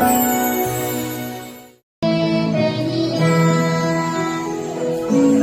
thank you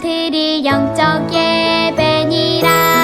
드릴 영적 예배니라.